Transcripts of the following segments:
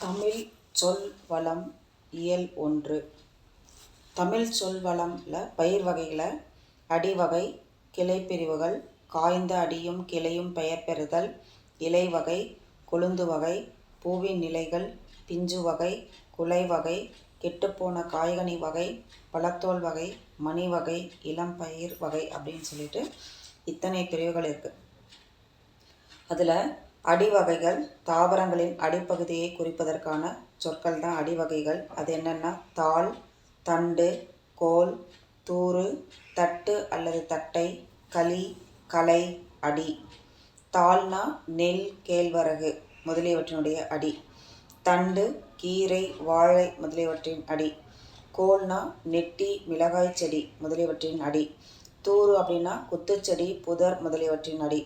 தமிழ் சொல் வளம் இயல் ஒன்று. தமிழ் சொல் வளம்ல பயிர் வகைகளை அடிவகை கிளை கிளைப்பிரிவுகள் காய்ந்த அடியும் கிளையும் பெயர் பெறுதல் இலை வகை கொழுந்து வகை பூவின் நிலைகள் பிஞ்சு வகை குலை வகை கெட்டுப்போன காய்கனி வகை பழத்தோல் வகை மணி வகை இளம் பயிர் வகை அப்படின்னு சொல்லிட்டு இத்தனை பிரிவுகள் இருக்குது அதில் அடிவகைகள் தாவரங்களின் அடிப்பகுதியை குறிப்பதற்கான சொற்கள் தான் அடிவகைகள். அது என்னென்னா தாள் தண்டு கோல் தூறு தட்டு அல்லது தட்டை களி கலை அடி. தாள்னா நெல் கேழ்வரகு முதலியவற்றினுடைய அடி. தண்டு கீரை வாழை முதலியவற்றின் அடி. கோல்னா நெட்டி மிளகாய் செடி முதலியவற்றின் அடி. தூறு அப்படின்னா குத்துச்செடி புதர் முதலியவற்றின் அடி.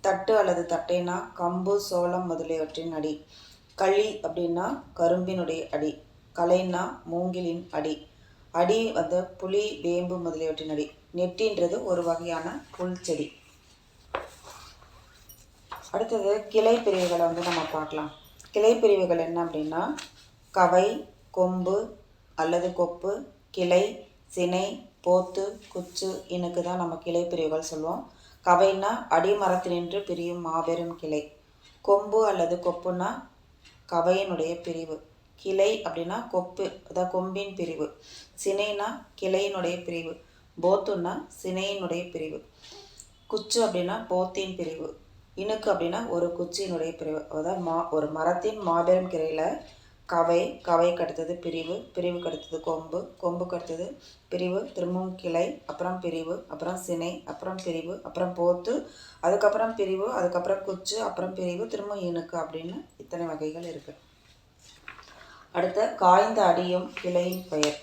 தட்டு அல்லது தட்டைனா கம்பு சோளம் முதலியவற்றின் அடி. களி அப்படின்னா கரும்பினுடைய அடி. கலைன்னா மூங்கிலின் அடி. அடி வந்து புளி வேம்பு முதலியவற்றின் அடி. நெட்டின்றது ஒரு வகையான புல் செடி. அடுத்தது கிளை பிரிவுகளை வந்து நம்ம பார்க்கலாம். கிளை பிரிவுகள் என்ன அப்படின்னா கவை கொம்பு அல்லது கொப்பு கிளை சினை போத்து குச்சு இனுக்கு தான் நம்ம கிளை பிரிவுகள் சொல்லுவோம். கவைன்னா அடிமரத்தினின்று பிரியும் மாபெரும் கிளை. கொம்பு அல்லது கொப்புனா கவையினுடைய பிரிவு. கிளை அப்படின்னா கொப்பு அதாவது கொம்பின் பிரிவு. சினைனா கிளையினுடைய பிரிவு. போத்துன்னா சினையினுடைய பிரிவு. குச்சு அப்படின்னா போத்தின் பிரிவு. இணுக்கு அப்படின்னா ஒரு குச்சியினுடைய பிரிவு. அதாவது மா ஒரு மரத்தின் மாபெரும் கிளையில் கவை கவைக்கு அடுத்தது பிரிவு பிரிவுக்கு அடுத்தது கொம்பு கொம்புக்கு அடுத்தது பிரிவு திரும்பவும் கிளை அப்புறம் பிரிவு அப்புறம் சினை அப்புறம் பிரிவு அப்புறம் போத்து அதுக்கப்புறம் பிரிவு அதுக்கப்புறம் குச்சு அப்புறம் பிரிவு திரும்ப இணுக்கு அப்படின்னு இத்தனை வகைகள் இருக்குது அடுத்த காய்ந்த அடியும் கிளையின் பெயர்.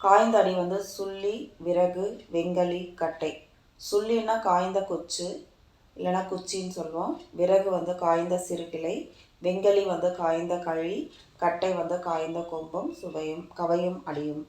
காய்ந்த அடி வந்து சுள்ளி விறகு வெங்கலி கட்டை. சுள்ளின்னா காய்ந்த குச்சு இல்லைன்னா குச்சின்னு சொல்லுவோம். விறகு வந்து காய்ந்த சிறுகிளை வெங்கலி வந்து காய்ந்த கழி கட்டை வந்து காய்ந்த கொம்பும் சுவையும் கவையும் அடியும்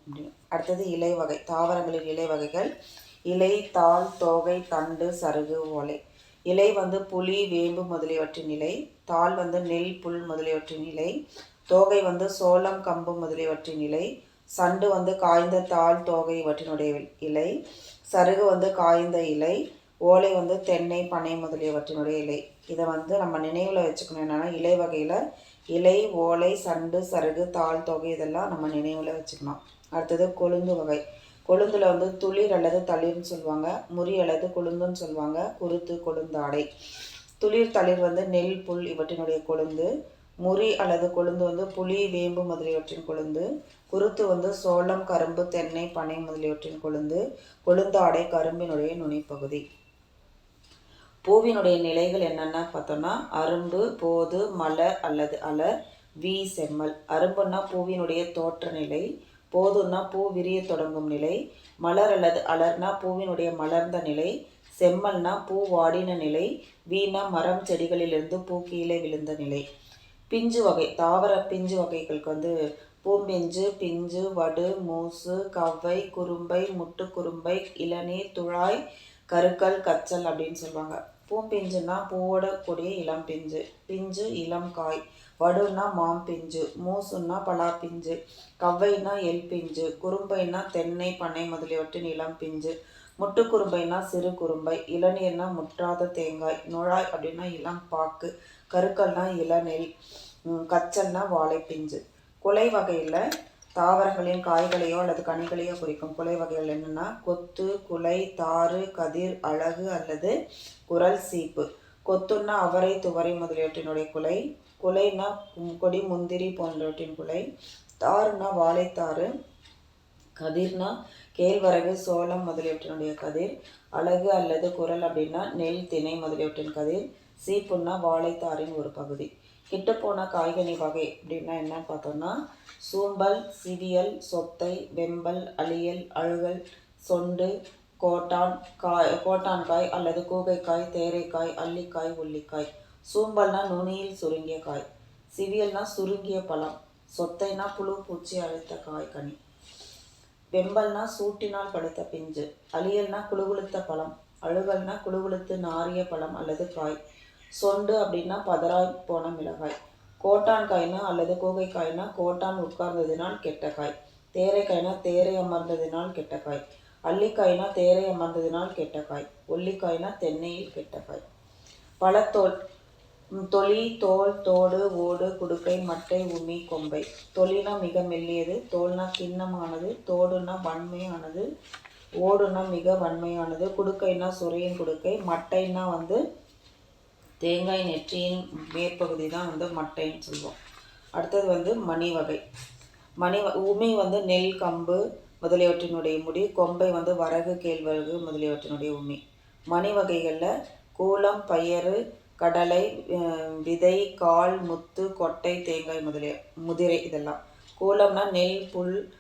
அடுத்தது இலை வகை தாவரங்களின் இலை வகைகள். இலை தாள் தோகை தண்டு சருகு ஓலை. இலை வந்து புளி வேம்பு முதலியவற்றின் இலை. தாள் வந்து நெல் புல் முதலியவற்றின் இலை. தோகை வந்து சோளம் கம்பு முதலியவற்றின் இலை. சண்டு வந்து காய்ந்த தாள் தோகை இவற்றினுடைய இலை. சருகு வந்து காய்ந்த இலை. ஓலை வந்து தென்னை பனை முதலியவற்றினுடைய இலை. இதை வந்து நம்ம நினைவில் வச்சுக்கணும். என்னென்னா இலை வகையில் இலை ஓலை சண்டு சருகு தாள் தொகை இதெல்லாம் நம்ம நினைவில் வச்சுக்கணும். அடுத்தது கொழுந்து வகை. கொழுந்தில் வந்து துளிர் அல்லது தளிர்னு சொல்லுவாங்க. முறி அல்லது கொழுந்துன்னு சொல்லுவாங்க. குருத்து கொழுந்தாடை துளிர் தளிர் வந்து நெல் புல் இவற்றினுடைய கொழுந்து. முறி அல்லது கொழுந்து வந்து புளி வேம்பு முதலியவற்றின் கொழுந்து. குருத்து வந்து சோளம் கரும்பு தென்னை பனை முதலியவற்றின் கொழுந்து. கொழுந்தாடை கரும்பினுடைய நுனிப்பகுதி. பூவினுடைய நிலைகள் என்னென்ன பார்த்தோம்னா அரும்பு போது மலர் அல்லது அலர் வி செம்மல். அரும்புன்னா பூவினுடைய தோற்ற நிலை போதுன்னா பூ விரிய தொடங்கும் நிலை மலர் அல்லது அலர்னா பூவினுடைய மலர்ந்த நிலை செம்மல்னா பூ வாடின நிலை வீணா மரம் செடிகளிலிருந்து பூ கீழே விழுந்த நிலை. பிஞ்சு வகை தாவர பிஞ்சு வகைகளுக்கு வந்து பூம்பிஞ்சு பிஞ்சு வடு மூசு கவ்வை குறும்பை முட்டு குறும்பை இளநீர் துழாய் கருக்கல் கச்சல் அப்படின்னு சொல்லுவாங்க. பூம்பிஞ்சுன்னா பூவோட கூடிய இளம் பிஞ்சு பிஞ்சு இளம் காய் வடுன்னா மாம் பிஞ்சு மூசுன்னா பலா பிஞ்சு கவ்வைனா எல் பிஞ்சு குறும்பைனா தென்னை பண்ணை முதலியவற்றின் இளம் பிஞ்சு முட்டு குறும்பைனா சிறு குறும்பை இளநீர்னா முற்றாத தேங்காய் நுழாய் அப்படின்னா இளம் பாக்கு கருக்கல்னா இளநெல் கச்சல்னா வாழைப்பிஞ்சு. குலை வகையில் தாவரங்களின் காய்களையோ அல்லது கனிகளையோ குறிக்கும் குலை வகைகள் என்னென்னா கொத்து குலை தாறு கதிர் அழகு அல்லது குரல் சீப்பு. கொத்துன்னா அவரை துவரை முதலியவற்றினுடைய குலை. குலைனா கொடி முந்திரி போன்றவற்றின் குலை. தாறுனா வாழைத்தாறு. கதிர்னா கேழ்வரகு சோளம் முதலியவற்றினுடைய கதிர். அழகு அல்லது குரல் அப்படின்னா நெல் திணை முதலியவற்றின் கதிர். சீப்புன்னா வாழைத்தாரின் ஒரு பகுதி. கெட்டுப்போன காய்கனி வகை அப்படின்னா என்னன்னு பார்த்தோம்னா சூம்பல் சிவியல் சொத்தை வெம்பல் அழியல் அழுகல் சொண்டு கோட்டான் காய் கோட்டான்காய் அல்லது கூகைக்காய் தேரைக்காய் அல்லிக்காய் உள்ளிக்காய். சூம்பல்னா நுனியில் சுருங்கிய காய். சிவியல்னா சுருங்கிய பழம். சொத்தைனா புழு பூச்சி அழுத்த காய் கனி. வெம்பல்னா சூட்டினால் படுத்த பிஞ்சு. அழியல்னா குழுகுளுத்த பழம். அழுகல்னா குழுகுளுத்து நாரிய பழம் அல்லது காய். சொண்டு அப்படின்னா பதறாய் போன மிளகாய். கோட்டான் காய்னா அல்லது கோகைக்காய்னா கோட்டான் உட்கார்ந்ததினால் கெட்ட காய் தேரைக்காய்னா தேரை அமர்ந்ததினால் கெட்ட காய் அல்லிக்காய்னா தேரை அமர்ந்ததினால் கெட்ட காய் ஒல்லிக்காய்னா தென்னையில் கெட்ட காய் பழத்தோல் தொலி தோல் தோடு ஓடு குடுக்கை மட்டை உமி கொம்பை. தொலினா மிக மெல்லியது தோல்னா கிண்ணமானது தோடுனா வன்மையானது ஓடுனா மிக வன்மையானது குடுக்கைனா சுரையின் குடுக்கை மட்டைனா வந்து தேங்காய் நெற்றியின் மேற்பகுதி தான் வந்து மட்டைன்னு சொல்லுவோம். அடுத்தது வந்து மணி வகை. மணி வ- உமி வந்து நெல் கம்பு முதலியவற்றினுடைய முடி கொம்பை வந்து வரகு கேழ்வரகு முதலியவற்றினுடைய உமி. மணி வகைகளில் கூலம் பயறு கடலை விதை கால் முத்து கொட்டை தேங்காய் முதலிய முதிரை இதெல்லாம். கூலம்னா நெல் புல்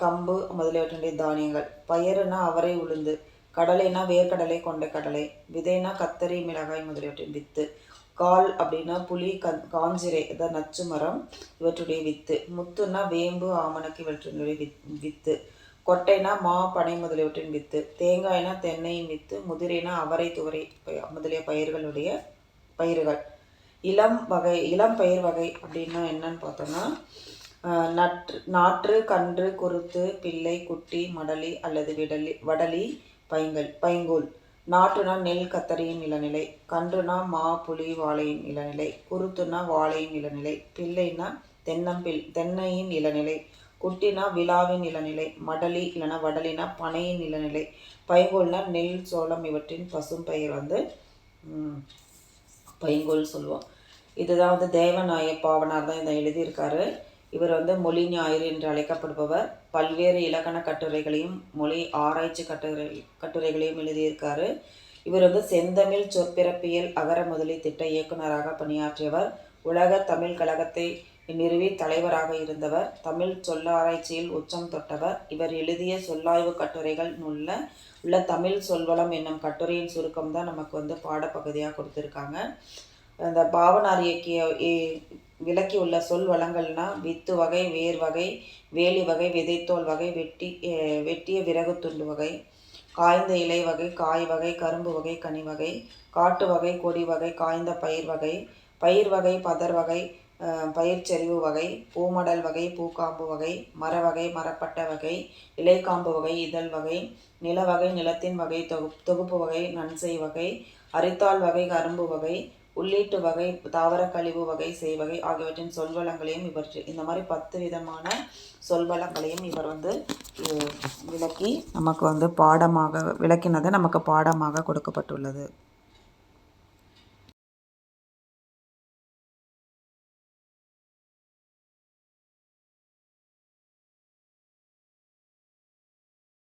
கம்பு முதலியவற்றினுடைய தானியங்கள். பயறுனா அவரை உளுந்து. கடலைனா வேர்க்கடலை கொண்ட கடலை விதைனா கத்தரி மிளகாய் முதலியவற்றின் வித்து கால் அப்படின்னா புளி கந் காஞ்சிரை அதான் நச்சு மரம் இவற்றுடைய வித்து. முத்துன்னா வேம்பு ஆமணக்கு இவற்றினுடைய வித் வித்து. கொட்டைனா மா பனை முதலியவற்றின் வித்து. தேங்காய்னா தென்னையின் வித்து. முதிரைனா அவரை துவரை முதலிய பயிர்களுடைய பயிர்கள். இளம் வகை இளம் பயிர் வகை அப்படின்னா என்னன்னு பார்த்தோம்னா நற்று நாற்று கன்று குருத்து பிள்ளை குட்டி மடலி அல்லது விடலி வடலி பைங்கல் பைங்கூல். நாற்றுனா நெல் கத்தரியின் இளநிலை கன்றுனா மா புலி வாழையின் இளநிலை குருத்துனா வாழையின் இளநிலை பிள்ளைனா தென்னம்பில் தென்னையின் இளநிலை குட்டினா விழாவின் இளநிலை மடலி இல்லைன்னா வடலினா பனையின் இளநிலை பைங்கோல்னா நெல் சோளம் இவற்றின் பசும் பயிர் வந்து பைங்கோல் சொல்லுவோம். இதுதான் வந்து தேவநாய பாவனார் தான் இதை எழுதியிருக்காரு. இவர் வந்து மொழி ஞாயிறு என்று அழைக்கப்படுபவர். பல்வேறு இலக்கண கட்டுரைகளையும் மொழி ஆராய்ச்சி கட்டுரை கட்டுரைகளையும் எழுதியிருக்காரு. இவர் வந்து செந்தமிழ் சொற்பிறப்பியல் அகர முதலி திட்ட இயக்குனராக பணியாற்றியவர். உலக தமிழ் கழகத்தை நிறுவி தலைவராக இருந்தவர். தமிழ் சொல்லாராய்ச்சியில் உச்சம் தொட்டவர். இவர் எழுதிய சொல்லாய்வு கட்டுரைகள் உள்ள உள்ள தமிழ் சொல்வளம் என்னும் கட்டுரையின் சுருக்கம் தான் நமக்கு வந்து பாடப்பகுதியாக கொடுத்துருக்காங்க. அந்த பாவனார் இயக்கிய இ- விளக்கியுள்ள சொல் வளங்கள்னா வித்து வகை வேர் வகை வேலி வகை விதைத்தோல் வகை வெட்டி வெட்டிய விறகு துண்டு வகை காய்ந்த இலை வகை காய் வகை கரும்பு வகை கனி வகை காட்டு வகை கொடி வகை காய்ந்த பயிர் வகை பயிர் வகை பதர் வகை பயிர் பயிர்ச்செறிவு வகை பூமடல் வகை பூக்காம்பு வகை மர வகை மரப்பட்ட வகை இலைக்காம்பு வகை இதழ் வகை நில வகை நிலத்தின் வகை தொகு தொகுப்பு வகை நன்செய் வகை அரித்தாள் வகை கரும்பு வகை உள்ளீட்டு வகை தாவர கழிவு வகை செய்வகை ஆகியவற்றின் சொல்வளங்களையும் இவர் இந்த மாதிரி பத்து விதமான சொல்வளங்களையும் இவர் வந்து விளக்கி நமக்கு வந்து பாடமாக விளக்கினது நமக்கு பாடமாக கொடுக்கப்பட்டுள்ளது.